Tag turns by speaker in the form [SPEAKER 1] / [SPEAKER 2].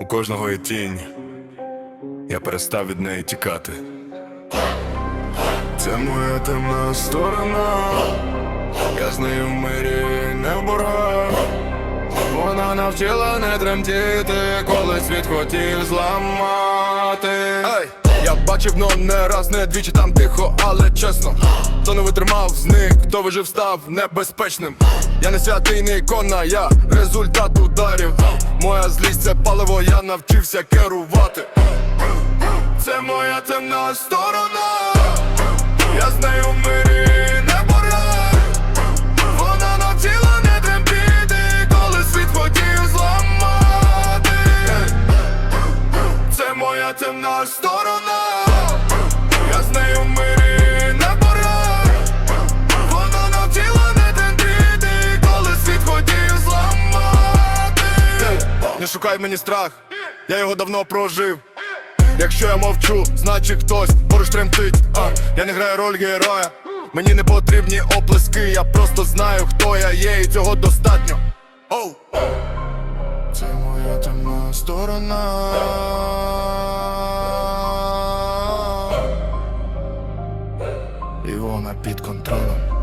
[SPEAKER 1] У кожного є тінь, я перестав від неї тікати. Це моя темна сторона, я з нею в мирі не в. Вона навчила не тремтіти, коли світ хотів зламати. Ей, я бачив, но не раз, не двічі там тихо, але чесно. Хто не витримав з них, хто вижив, став небезпечним. Я не святий, не ікона, я результат ударів. Моя злість це паливо, я навчився керувати. Це моя темна сторона. Я з нею в мирі не борах. Вона навчила не тремтіти, коли світ хотів зламати. Це моя темна сторона. шукай мені страх, я його давно прожив. Якщо я мовчу, значить хтось поруч тремтить. А я не граю роль героя. Мені не потрібні оплески, я просто знаю, хто я є, і цього достатньо. Оу! Це моя темна сторона. І вона під контролем.